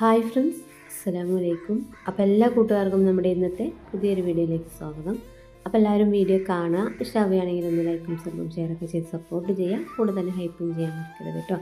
Hi friends അസ്സലാമു വലൈക്കും അപ്പോൾ എല്ലാ കൂട്ടുകാർക്കും നമ്മുടെ ഇന്നത്തെ പുതിയൊരു വീഡിയോയിലേക്ക് സ്വാഗതം. അപ്പോൾ എല്ലാവരും വീഡിയോ കാണുക ഇഷ്ടമാവുകയാണെങ്കിൽ ഒന്ന് ലൈക്കും സബും ഷെയറൊക്കെ ചെയ്ത് സപ്പോർട്ട് ചെയ്യുക. കൂടെ തന്നെ ഹൈപ്പും ചെയ്യാൻ മറക്കരുത് കേട്ടോ.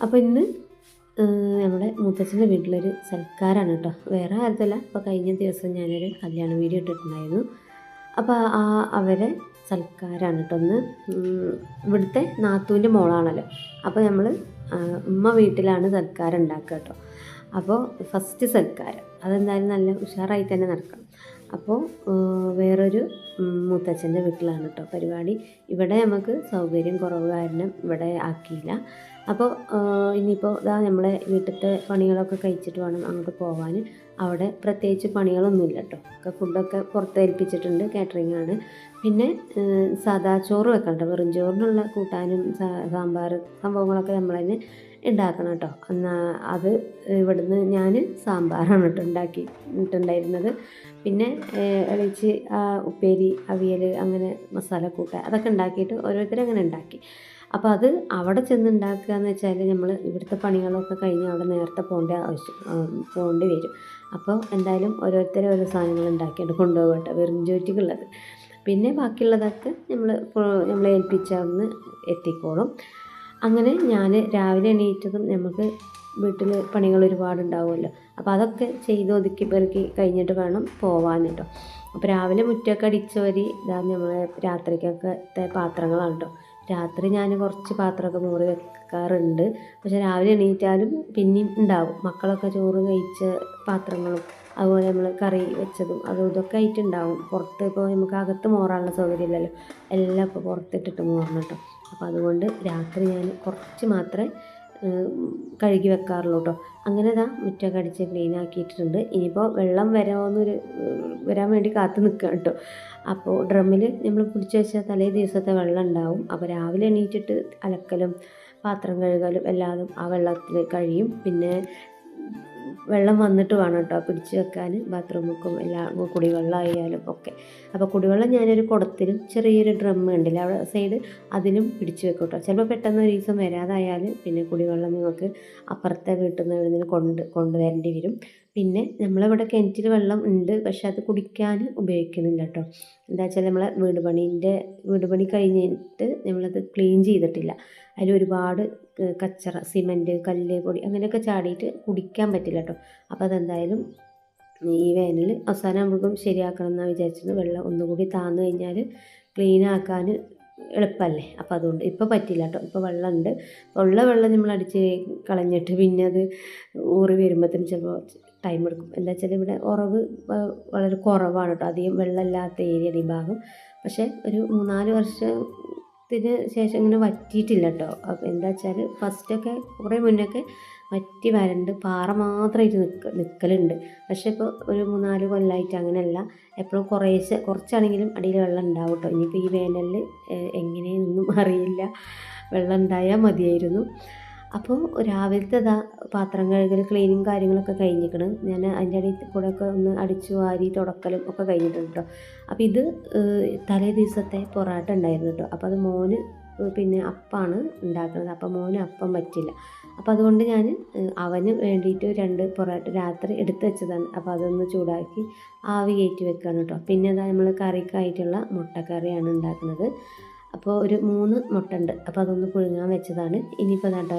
അപ്പോൾ ഇന്ന് നമ്മുടെ മുത്തച്ഛന്റെ വീട്ടിലൊരു സൽക്കാരാണ് കേട്ടോ. വേറെ ആരത്തല്ല അപ്പോൾ കഴിഞ്ഞ ദിവസം ഞാനൊരു കല്യാണ വീഡിയോ ഇട്ടിട്ടുണ്ടായിരുന്നു. അപ്പോൾ ആ അവരെ സൽക്കാരാണ് കേട്ടോ. ഒന്ന് ഇവിടുത്തെ നാത്തൂന്റെ മോളാണല്ലോ. അപ്പോൾ നമ്മൾ ഉമ്മ വീട്ടിലാണ് സൽക്കാരം ഉണ്ടാക്കുക കേട്ടോ. അപ്പോൾ ഫസ്റ്റ് സൽക്കാരം. അതെന്തായാലും നല്ല ഉഷാറായി തന്നെ നടക്കണം. അപ്പോൾ വേറൊരു മുത്തച്ഛന്റെ വീട്ടിലാണ് കേട്ടോ പരിപാടി. ഇവിടെ നമുക്ക് സൗകര്യം കുറവ് കാരണം ഇവിടെ ആക്കിയില്ല. അപ്പോൾ ഇനിയിപ്പോൾ ഇതാ നമ്മളെ വീട്ടിലത്തെ പണികളൊക്കെ കഴിച്ചിട്ട് വേണം അങ്ങോട്ട് പോകാൻ അവിടെ പ്രത്യേകിച്ച് പണികളൊന്നുമില്ല കേട്ടോ. ഒക്കെ ഫുഡൊക്കെ പുറത്ത് ഏൽപ്പിച്ചിട്ടുണ്ട്. കാറ്ററിംഗ് ആണ്. പിന്നെ സാദാ ചോറ് വെക്കണ്ട? വെറും ചോറിനുള്ള കൂട്ടാനും സാമ്പാർ സംഭവങ്ങളൊക്കെ നമ്മൾ തന്നെ ഉണ്ടാക്കണം കേട്ടോ. എന്നാൽ അത് ഇവിടുന്ന് ഞാൻ സാമ്പാറാണ് കേട്ടോ ഉണ്ടാക്കിയിട്ടുണ്ടായിരുന്നത് പിന്നെ ഇളച്ച് ഉപ്പേരി അവിയൽ അങ്ങനെ മസാല കൂട്ട അതൊക്കെ ഉണ്ടാക്കിയിട്ട് ഓരോരുത്തരും അങ്ങനെ ഉണ്ടാക്കി അപ്പോൾ അത് അവിടെ ചെന്ന് ഉണ്ടാക്കുക എന്ന് വെച്ചാൽ നമ്മൾ ഇവിടുത്തെ പണികളൊക്കെ കഴിഞ്ഞ് അവിടെ നേരത്തെ പോകേണ്ട ആവശ്യം പോകേണ്ടി വരും. അപ്പോൾ എന്തായാലും ഓരോരുത്തരും ഓരോ സാധനങ്ങൾ ഉണ്ടാക്കിയിട്ട് കൊണ്ടുപോകട്ടെ വെറും ചോറ്റിക്കുള്ളത്. പിന്നെ ബാക്കിയുള്ളതൊക്കെ നമ്മൾ നമ്മൾ ഏൽപ്പിച്ച അവിടുന്ന് എത്തിക്കോളും. അങ്ങനെ ഞാൻ രാവിലെ എണീറ്റതും നമുക്ക് വീട്ടിൽ പണികൾ ഒരുപാട് ഉണ്ടാവുമല്ലോ അപ്പോൾ അതൊക്കെ ചെയ്ത് ഒതുക്കി പെറുക്കി കഴിഞ്ഞിട്ട് വേണം പോവാൻ കേട്ടോ അപ്പോൾ രാവിലെ മുറ്റമൊക്കെ അടിച്ച് വരി ഇതാ നമ്മൾ രാത്രിക്കൊക്കെ പാത്രങ്ങളാണ് കേട്ടോ രാത്രി ഞാൻ കുറച്ച് പാത്രമൊക്കെ മൂറി വെക്കാറുണ്ട്. പക്ഷെ രാവിലെ എണീറ്റാലും പിന്നെയും ഉണ്ടാവും മക്കളൊക്കെ ചോറ് കഴിച്ച പാത്രങ്ങളും അതുപോലെ നമ്മൾ കറി വെച്ചതും അതും ഇതൊക്കെ ആയിട്ടുണ്ടാവും. പുറത്ത് ഇപ്പോൾ നമുക്ക് അകത്ത് മോറാനുള്ള സൗകര്യം ഇല്ലല്ലോ. എല്ലാം ഇപ്പോൾ പുറത്തിട്ടിട്ട് മോറണം കേട്ടോ. അപ്പോൾ അതുകൊണ്ട് രാത്രി ഞാൻ കുറച്ച് മാത്രമേ കഴുകി വെക്കാറുള്ളൂ കേട്ടോ. അങ്ങനെ ഇതാ മുറ്റൊക്കെ അടിച്ച് ക്ലീൻ ആക്കിയിട്ടുണ്ട് ഇനിയിപ്പോൾ വെള്ളം വരാമെന്നൊരു വരാൻ വേണ്ടി കാത്തു നിൽക്കുക കേട്ടോ. അപ്പോൾ ഡ്രമ്മിൽ നമ്മൾ പിടിച്ച് വെച്ചാൽ തലേ ദിവസത്തെ വെള്ളം ഉണ്ടാവും. അപ്പോൾ രാവിലെ എണീറ്റിട്ട് അലക്കലും പാത്രം കഴുകലും എല്ലാതും ആ വെള്ളത്തിൽ കഴിയും. പിന്നെ വെള്ളം വന്നിട്ട് വേണം കേട്ടോ പിടിച്ച് വെക്കാൻ. ബാത്റൂമുക്കും എല്ലാം കുടിവെള്ളമായാലും ഒക്കെ. അപ്പോൾ കുടിവെള്ളം ഞാനൊരു കുടത്തിലും ചെറിയൊരു ഡ്രം ഉണ്ടല്ലോ. അവിടെ സൈഡ് അതിലും പിടിച്ച് വെക്കും കേട്ടോ ചിലപ്പോൾ പെട്ടെന്ന് ഒരു ദിവസം വരാതായാൽ പിന്നെ കുടിവെള്ളം നിങ്ങൾക്ക് അപ്പുറത്തെ വീട്ടിൽ നിന്ന് എവിടെ കൊണ്ട് കൊണ്ടുവരേണ്ടി വരും. പിന്നെ നമ്മളിവിടെ കിണറ്റിൽ വെള്ളം ഉണ്ട്. പക്ഷേ അത് കുടിക്കാൻ ഉപയോഗിക്കുന്നില്ല കേട്ടോ എന്താ വെച്ചാൽ നമ്മളെ വീട് പണീന്റെ വീട് പണി കഴിഞ്ഞിട്ട് നമ്മളത് ക്ലീൻ ചെയ്തിട്ടില്ല. അതിൽ ഒരുപാട് കച്ചറ സിമന്റ് കല്ല് പൊടി അങ്ങനെയൊക്കെ ചാടിയിട്ട് കുടിക്കാൻ പറ്റില്ല കേട്ടോ. അപ്പോൾ അതെന്തായാലും ഈ വേനൽ അവസാനം നമുക്ക് ശരിയാക്കണം എന്നാണ് വിചാരിച്ചത്. വെള്ളം ഒന്നുകൂടി താന്നു കഴിഞ്ഞാൽ ക്ലീൻ ആക്കാൻ എളുപ്പമല്ലേ അപ്പോൾ അതുകൊണ്ട് ഇപ്പോൾ പറ്റില്ല കേട്ടോ. ഇപ്പോൾ വെള്ളമുണ്ട്. ഉള്ള വെള്ളം നമ്മൾ അടിച്ച് കളഞ്ഞിട്ട് പിന്നെ അത് ഊറി വരുമ്പോഴത്തേനും ചിലപ്പോൾ ടൈം എടുക്കും. എന്താ വെച്ചാൽ ഇവിടെ ഉറവ് വളരെ കുറവാണ് കേട്ടോ. അധികം വെള്ളമില്ലാത്ത ഏരിയയാണ് ഈ ഭാഗം. പക്ഷേ ഒരു മൂന്നാൽ വർഷത്തിന് ശേഷം ഇങ്ങനെ വറ്റിയിട്ടില്ല കേട്ടോ അപ്പോൾ എന്താ വെച്ചാൽ ഫസ്റ്റൊക്കെ കുറേ മുന്നൊക്കെ വറ്റി വരണ്ട്. പാറ മാത്രമായിട്ട് നിൽക്ക നിൽക്കലുണ്ട് പക്ഷേ ഇപ്പോൾ ഒരു മൂന്നാൽ കൊല്ലമായിട്ട് അങ്ങനെയല്ല. എപ്പോഴും കുറേ കുറച്ചാണെങ്കിലും അടിയിൽ വെള്ളം ഉണ്ടാവും കേട്ടോ ഇനിയിപ്പോൾ ഈ വേനലിൽ എങ്ങനെയൊന്നും അറിയില്ല. വെള്ളം ഉണ്ടായാൽ മതിയായിരുന്നു. അപ്പോൾ രാവിലത്തെ ഇതാ പാത്രം കഴുകൽ ക്ലീനിങ് കാര്യങ്ങളൊക്കെ കഴിഞ്ഞിരിക്കണം. ഞാൻ അതിന്റെ ഇടയിൽ കൂടെ ഒക്കെ ഒന്ന് അടിച്ചു വാരി തുടക്കലും ഒക്കെ കഴിഞ്ഞിട്ടുണ്ട് കേട്ടോ അപ്പോൾ ഇത് തലേ ദിവസത്തെ പൊറാട്ട ഉണ്ടായിരുന്നു കേട്ടോ അപ്പോൾ അത് മോന് പിന്നെ അപ്പാണ് ഉണ്ടാക്കുന്നത്. അപ്പം മോന് അപ്പം പറ്റില്ല. അപ്പോൾ അതുകൊണ്ട് ഞാൻ അവന് വേണ്ടിയിട്ട് രണ്ട് പൊറോട്ട രാത്രി എടുത്ത് വെച്ചതാണ്. അപ്പോൾ അതൊന്ന് ചൂടാക്കി ആവി കയറ്റി വെക്കുകയാണ് കേട്ടോ പിന്നെ അതാ നമ്മൾ കറിക്കായിട്ടുള്ള മുട്ടക്കറിയാണ് ഉണ്ടാക്കുന്നത്. അപ്പോൾ ഒരു മൂന്ന് മുട്ട ഉണ്ട് അപ്പോൾ അതൊന്ന് പുഴുങ്ങാൻ വെച്ചതാണ്. ഇനിയിപ്പോൾ കേട്ടോ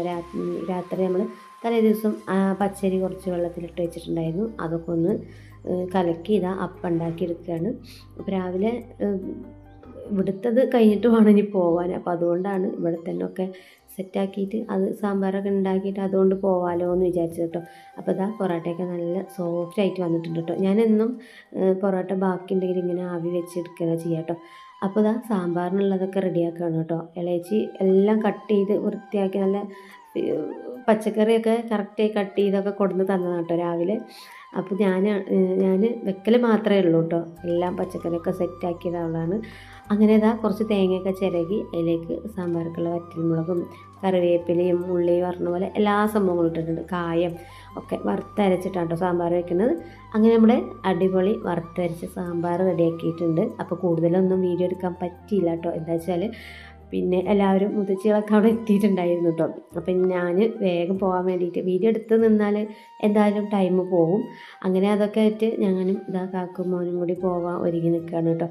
രാത്രി നമ്മൾ തലേ ദിവസം പച്ചരി കുറച്ച് വെള്ളത്തിലിട്ട് വെച്ചിട്ടുണ്ടായിരുന്നു. അതൊക്കെ ഒന്ന് കലക്കി ഇതാ അപ്പം ഉണ്ടാക്കി എടുക്കുകയാണ് അപ്പോൾ രാവിലെ ഇവിടുത്തത് കഴിഞ്ഞിട്ട് വേണം ഇനി പോകാൻ അപ്പോൾ അതുകൊണ്ടാണ് ഇവിടെ തന്നെ ഒക്കെ സെറ്റാക്കിയിട്ട് അത് സാമ്പാറൊക്കെ ഉണ്ടാക്കിയിട്ട് അതുകൊണ്ട് പോവാലോ എന്ന് വിചാരിച്ചു കേട്ടോ. അപ്പോൾ ഇതാ പൊറോട്ടയൊക്കെ നല്ല സോഫ്റ്റ് ആയിട്ട് വന്നിട്ടുണ്ട് കേട്ടോ. ഞാനെന്നും പൊറോട്ട ബാക്കി ഉണ്ടെങ്കിൽ ഇങ്ങനെ ആവി വെച്ചെടുക്കുക ചെയ്യാം കേട്ടോ. അപ്പോൾ ഇതാ സാമ്പാറിനുള്ളതൊക്കെ റെഡിയാക്കുകയാണ് കേട്ടോ. ഇളയച്ചി എല്ലാം കട്ട് ചെയ്ത് വൃത്തിയാക്കി നല്ല പച്ചക്കറിയൊക്കെ കറക്റ്റായി കട്ട് ചെയ്തൊക്കെ കൊടുന്ന് തന്നതാണ് കേട്ടോ രാവിലെ. അപ്പോൾ ഞാൻ ഞാൻ വെക്കൽ മാത്രമേ ഉള്ളൂ കേട്ടോ. എല്ലാം പച്ചക്കറിയൊക്കെ സെറ്റാക്കിയതാണ് അങ്ങനെ ഇതാ കുറച്ച് തേങ്ങയൊക്കെ ചിരകി അതിലേക്ക് സാമ്പാർക്കുള്ള വറ്റൽമുളകും കറിവേപ്പിലയും ഉള്ളിയും പറഞ്ഞ പോലെ എല്ലാ സംഭവങ്ങളും ഇട്ടിട്ടുണ്ട്. കായം ഒക്കെ വറുത്തരച്ചിട്ടാണ് കേട്ടോ സാമ്പാർ വയ്ക്കുന്നത് അങ്ങനെ നമ്മുടെ അടിപൊളി വറുത്തരച്ച സാമ്പാർ റെഡിയാക്കിയിട്ടുണ്ട്. അപ്പോൾ കൂടുതലൊന്നും വീഡിയോ എടുക്കാൻ പറ്റിയില്ല കേട്ടോ. എന്താ വെച്ചാൽ പിന്നെ എല്ലാവരും മുതച്ചികളൊക്കെ അവിടെ എത്തിയിട്ടുണ്ടായിരുന്നു കേട്ടോ. അപ്പം ഞാൻ വേഗം പോകാൻ വേണ്ടിയിട്ട് വീഡിയോ എടുത്ത് നിന്നാൽ എന്തായാലും ടൈം പോകും. അങ്ങനെ അതൊക്കെ ആയിട്ട് ഞാനും ഇതാ കാക്കും മോനും കൂടി പോവാൻ ഒരുങ്ങി നിൽക്കുകയാണ് കേട്ടോ.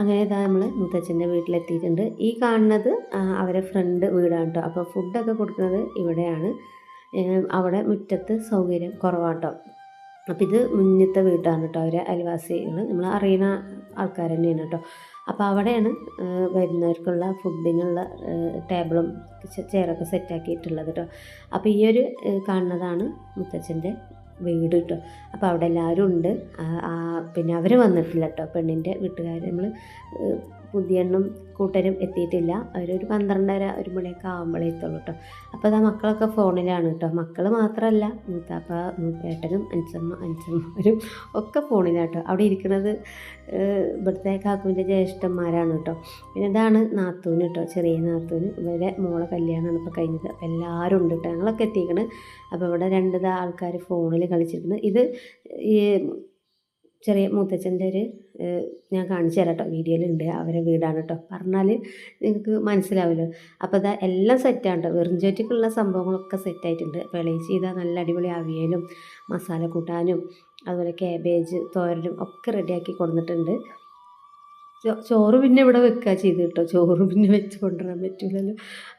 അങ്ങനെ ഇതാ നമ്മൾ മുത്തച്ഛന്റെ വീട്ടിലെത്തിയിട്ടുണ്ട്. ഈ കാണുന്നത് അവരെ ഫ്രണ്ട് വീടാണ് കേട്ടോ. അപ്പോൾ ഫുഡൊക്കെ കൊടുക്കുന്നത് ഇവിടെയാണ്. അവിടെ മുറ്റത്ത് സൗകര്യം കുറവാട്ടോ. അപ്പോൾ ഇത് മുന്നത്തെ വീട്ടാണ് കേട്ടോ. അവരെ അയൽവാസികൾ നമ്മൾ അറിയുന്ന ആൾക്കാർ തന്നെയാണ് കേട്ടോ. അപ്പോൾ അവിടെയാണ് വരുന്നവർക്കുള്ള ഫുഡിനുള്ള ടേബിളും ചെയറൊക്കെ സെറ്റാക്കിയിട്ടുള്ളത് കേട്ടോ. അപ്പോൾ ഈ ഒരു കാണുന്നതാണ് മുത്തച്ഛന്റെ വീട് കേട്ടോ. അപ്പോൾ അവിടെ എല്ലാവരും ഉണ്ട്. പിന്നെ അവർ വന്നിട്ടില്ല കേട്ടോ. പെണ്ണിന്റെ വീട്ടുകാർ നമ്മൾ പുതിയണ്ണും കൂട്ടരും എത്തിയിട്ടില്ല. അവരൊരു പന്ത്രണ്ടര ഒരു മണിയൊക്കെ ആകുമ്പോഴേ എത്തുള്ളൂ കേട്ടോ അപ്പോൾ അതാ മക്കളൊക്കെ ഫോണിലാണ് കേട്ടോ മക്കൾ മാത്രമല്ല മൂത്താപ്പ മൂപ്പേട്ടനും അഞ്ചമ്മ അഞ്ചമ്മമാരും ഒക്കെ ഫോണിലാണ് കേട്ടോ അവിടെ ഇരിക്കുന്നത് ഇവിടുത്തെ കാക്കുവിന്റെ ജ്യേഷ്ഠന്മാരാണ് കേട്ടോ പിന്നെ ഇതാണ് നാത്തൂന് കേട്ടോ ചെറിയ നാത്തൂന്. ഇവരെ മോളെ കല്യാണമാണ് ഇപ്പോൾ കഴിഞ്ഞത്. അപ്പോൾ എല്ലാവരും ഉണ്ട് കേട്ടോ ഞങ്ങളൊക്കെ എത്തിക്കണ്. അപ്പോൾ ഇവിടെ രണ്ട് ആൾക്കാർ ഫോണിൽ കളിച്ചിരിക്കുന്നത് ഇത് ഈ ചെറിയ മൂത്തച്ഛന്റെ ഒരു ഞാൻ കാണിച്ചു തരാം കേട്ടോ വീഡിയോയിലുണ്ട്. അവരെ വീടാണ് കേട്ടോ പറഞ്ഞാൽ നിങ്ങൾക്ക് മനസ്സിലാവില്ലോ. അപ്പോൾ അതാ എല്ലാം സെറ്റാണ് കേട്ടോ വെറുംചോറ്റക്കുള്ള സംഭവങ്ങളൊക്കെ സെറ്റായിട്ടുണ്ട് വെളയിച്ച് ചെയ്താൽ നല്ല അടിപൊളി അവിയലും മസാല കൂട്ടാനും അതുപോലെ കാബേജ് തോരനും ഒക്കെ റെഡിയാക്കി കൊടുത്തിട്ടുണ്ട്. ചോറ് പിന്നെ ഇവിടെ വെക്കുക ചെയ്ത് കേട്ടോ ചോറ് പിന്നെ വെച്ച് കൊണ്ടുവരാൻ പറ്റില്ലല്ലോ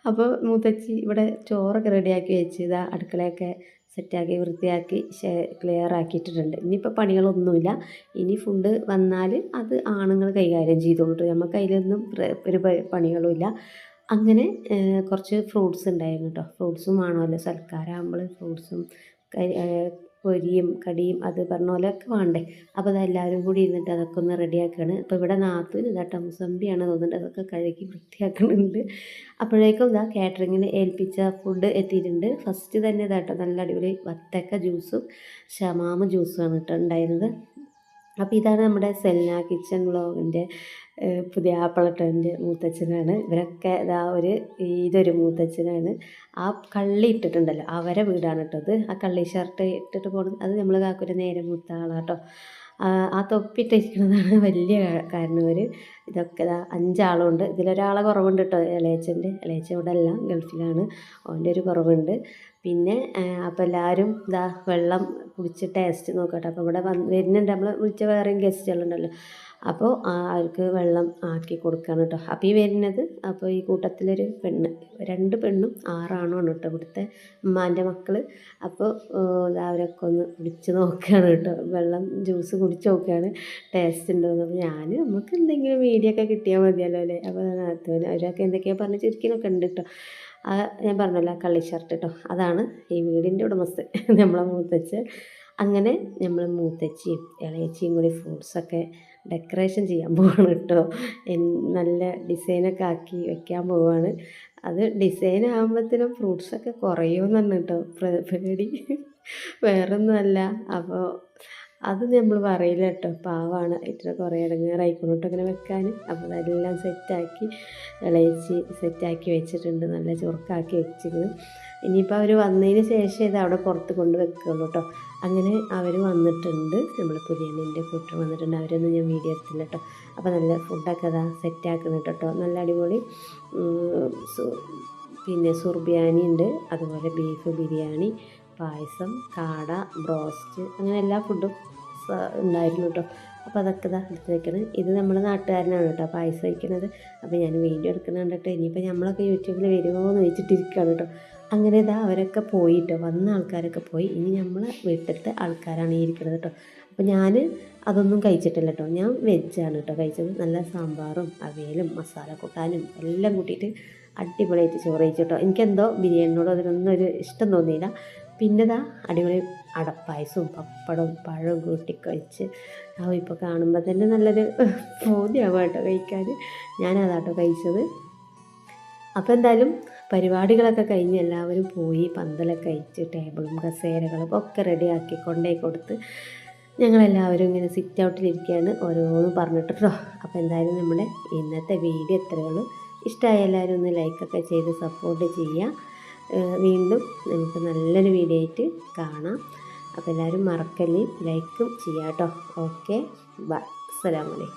അപ്പോൾ മൂത്തച്ചി ഇവിടെ ചോറൊക്കെ റെഡിയാക്കി വെച്ച് ഇതാ അടുക്കളയൊക്കെ സെറ്റാക്കി വൃത്തിയാക്കി ക്ലിയർ ആക്കിയിട്ടിട്ടുണ്ട്. ഇനിയിപ്പോൾ പണികളൊന്നുമില്ല. ഇനി ഫുഡ് വന്നാൽ അത് ആണുങ്ങൾ കൈകാര്യം ചെയ്തോളൂ നമുക്ക് അതിലൊന്നും ഒരു പണികളുമില്ല. അങ്ങനെ കുറച്ച് ഫ്രൂട്ട്സ് ഉണ്ടായിരുന്നു കേട്ടോ ഫ്രൂട്ട്സും ആണല്ലോ സൽക്കാരാകുമ്പോൾ ഫ്രൂട്ട്സും പൊരിയും കടിയും അത് പറഞ്ഞ പോലെയൊക്കെ വേണ്ടേ അപ്പോൾ അതെല്ലാവരും കൂടി ഇരുന്നിട്ട് അതൊക്കെ ഒന്ന് റെഡിയാക്കുകയാണ് അപ്പോൾ ഇവിടെ നാത്തൂന് ഇതാ മുസമ്പിയാണ് തോന്നുന്നുണ്ട്. അതൊക്കെ കഴുകി വൃത്തിയാക്കുന്നുണ്ട് അപ്പോഴേക്കും ഇതാ കാറ്ററിങ്ങിന് ഏൽപ്പിച്ച ഫുഡ് എത്തിയിട്ടുണ്ട്. ഫസ്റ്റ് തന്നെ ഇതാട്ടോ നല്ല അടിപൊളി വത്തക്ക ജ്യൂസും ഷമാമ ജ്യൂസുമാണ് കേട്ടോ ഉണ്ടായിരുന്നത്. അപ്പോൾ ഇതാണ് നമ്മുടെ സെൽന കിച്ചൺ വ്ളോഗിന്റെ പുതിയ ആപ്പിളട്ടന്റെ മൂത്തച്ഛനാണ്. ഇവരൊക്കെ ഇതാ ഒരു ഇതൊരു മൂത്തച്ഛനാണ്. ആ കള്ളി ഇട്ടിട്ടുണ്ടല്ലോ അവരെ വീടാണ് കേട്ടത് ആ കള്ളി ഷർട്ട് ഇട്ടിട്ട് പോകുന്നത് അത് നമ്മൾ കാക്കൊരു നേരെ മൂത്ത ആളാട്ടോ. ആ തൊപ്പിട്ടിരിക്കുന്നതാണ് വലിയ കാരണവർ ഇതൊക്കെ ഇതാ അഞ്ചാളുണ്ട്. ഇതിലൊരാളെ കുറവുണ്ട് കേട്ടോ ഇളയച്ചന്റെ ഇളയച്ചൻ ഇവിടെ അല്ല ഗൾഫിലാണ്. അവന്റെ ഒരു കുറവുണ്ട്. പിന്നെ അപ്പം എല്ലാവരും ഇതാ വെള്ളം കുടിച്ച് ടേസ്റ്റ് നോക്കട്ടെ. അപ്പോൾ ഇവിടെ വന്ന് വരുന്നുണ്ട്. നമ്മൾ വിളിച്ച വേറെയും ഗസ്റ്റുകളുണ്ടല്ലോ അപ്പോൾ അവർക്ക് വെള്ളം ആക്കി കൊടുക്കുകയാണ് കേട്ടോ അപ്പോൾ ഈ വരുന്നത് അപ്പോൾ ഈ കൂട്ടത്തിലൊരു പെണ്ണ്. രണ്ട് പെണ്ണും ആറാണുമാണ് കേട്ടോ ഇവിടുത്തെ ഉമ്മാന്റെ മക്കൾ അപ്പോൾ അവരൊക്കെ ഒന്ന് കുടിച്ച് നോക്കുകയാണ് കേട്ടോ വെള്ളം ജ്യൂസ് കുടിച്ച് നോക്കുകയാണ് ടേസ്റ്റ് ഉണ്ടോയെന്ന് അപ്പോൾ ഞാൻ നമുക്ക് എന്തെങ്കിലും വീഡിയോ ഒക്കെ കിട്ടിയാൽ മതിയല്ലോ അല്ലേ? അപ്പോൾ അവരൊക്കെ എന്തൊക്കെയാണ് പറഞ്ഞ് ചിരിക്കുന്നൊക്കെ ഉണ്ട് കേട്ടോ ഞാൻ പറഞ്ഞല്ലോ കള്ളി ഷർട്ട് കേട്ടോ അതാണ് ഈ വീടിന്റെ ഉടമസ്ഥ നമ്മളെ മൂത്തച്ഛൻ. അങ്ങനെ നമ്മൾ മൂത്തച്ചിയും ഇളയച്ചിയും കൂടി ഫ്രൂട്ട്സൊക്കെ ഡെക്കറേഷൻ ചെയ്യാൻ പോവാണ് കേട്ടോ. നല്ല ഡിസൈനൊക്കെ ആക്കി വെക്കാൻ പോവാണ്. അത് ഡിസൈൻ ആകുമ്പോഴത്തേനും ഫ്രൂട്ട്സൊക്കെ കുറയുമെന്നാണ് കേട്ടോ. പേടി. വേറൊന്നുമല്ല. അപ്പോൾ അത് നമ്മൾ പറയില്ല കേട്ടോ. പാവാണ്. ഇത്ര കുറേ ഇടങ്ങേറായിക്കൊണ്ടിട്ട് അങ്ങനെ വെക്കാൻ അപ്പോൾ അതെല്ലാം സെറ്റാക്കി ഇളയിച്ച് സെറ്റാക്കി വെച്ചിട്ടുണ്ട്. നല്ല ചുറുക്കാക്കി വെച്ചിരുന്നു ഇനിയിപ്പോൾ അവർ വന്നതിന് ശേഷം ഇത് അവിടെ പുറത്ത് കൊണ്ട് വെക്കുള്ളൂ കേട്ടോ അങ്ങനെ അവർ വന്നിട്ടുണ്ട്. നമ്മൾ പുതിയണ്ണിന്റെ കൂട്ടർ വന്നിട്ടുണ്ട്. അവരൊന്നും ഞാൻ വീഡിയോ എടുത്തില്ല കേട്ടോ അപ്പോൾ നല്ല ഫുഡൊക്കെ അതാ സെറ്റാക്കുന്നുണ്ട് കേട്ടോ നല്ല അടിപൊളി പിന്നെ സുർബിയാനി ഉണ്ട് അതുപോലെ ബീഫ് ബിരിയാണി. പായസം കാട ബ്രോസ്റ്റ് അങ്ങനെ എല്ലാ ഫുഡും ഉണ്ടായിരുന്നു കേട്ടോ അപ്പോൾ അതൊക്കെ ഇതാ എടുത്ത് വെക്കണം. ഇത് നമ്മുടെ നാട്ടുകാരനാണ് കേട്ടോ പായസം വയ്ക്കുന്നത് അപ്പോൾ ഞാൻ വീഡിയോ എടുക്കുന്നത് കണ്ടിട്ട് ഇനിയിപ്പോൾ നമ്മളൊക്കെ യൂട്യൂബിൽ വരുമോ എന്ന് വെച്ചിട്ടിരിക്കുകയാണ് കേട്ടോ അങ്ങനെ ഇതാ അവരൊക്കെ പോയിട്ടോ വന്ന ആൾക്കാരൊക്കെ പോയി. ഇനി നമ്മൾ വീട്ടിലത്തെ ആൾക്കാരാണ് ഈ ഇരിക്കുന്നത് കേട്ടോ അപ്പോൾ ഞാൻ അതൊന്നും കഴിച്ചിട്ടില്ല കേട്ടോ ഞാൻ വെജാണ് കേട്ടോ കഴിച്ചത്. നല്ല സാമ്പാറും അവയലും മസാല കൂട്ടാനും എല്ലാം കൂട്ടിയിട്ട് അടിപൊളിയായിട്ട് ചോറ് കഴിച്ചു കേട്ടോ എനിക്കെന്തോ ബിരിയാണിനോട് അതിനൊന്നും ഒരു ഇഷ്ടം തോന്നിയില്ല. പിന്നെതാ അടിപൊളി അടപ്പായസവും പപ്പടവും പഴവും കൂട്ടി കഴിച്ച് ആ ഇപ്പോൾ കാണുമ്പോൾ തന്നെ നല്ലൊരു ബോധ്യമാവും കേട്ടോ കഴിക്കാൻ ഞാനതാട്ടോ കഴിച്ചത്. അപ്പോൾ എന്തായാലും പരിപാടികളൊക്കെ കഴിഞ്ഞ് എല്ലാവരും പോയി പന്തലൊക്കെ കഴിച്ച് ടേബിളും കസേരകളും ഒക്കെ റെഡിയാക്കി കൊണ്ടേ കൊടുത്ത് ഞങ്ങളെല്ലാവരും ഇങ്ങനെ സിറ്റ് ഔട്ടിലിരിക്കുകയാണ് ഓരോന്നും പറഞ്ഞിട്ടുണ്ടോ അപ്പോൾ എന്തായാലും നമ്മുടെ ഇന്നത്തെ വീഡിയോ എത്രയുള്ളൂ ഇഷ്ടമായ എല്ലാവരും ഒന്ന് ലൈക്കൊക്കെ ചെയ്ത് സപ്പോർട്ട് ചെയ്യുക. വീണ്ടും നമുക്ക് നല്ലൊരു വീഡിയോ ആയിട്ട് കാണാം. അപ്പോൾ എല്ലാവരും മറക്കല്ലേ? ലൈക്കും ചെയ്യാം കേട്ടോ ഓക്കെ. ബൈ അസ്സലാമലൈക്കും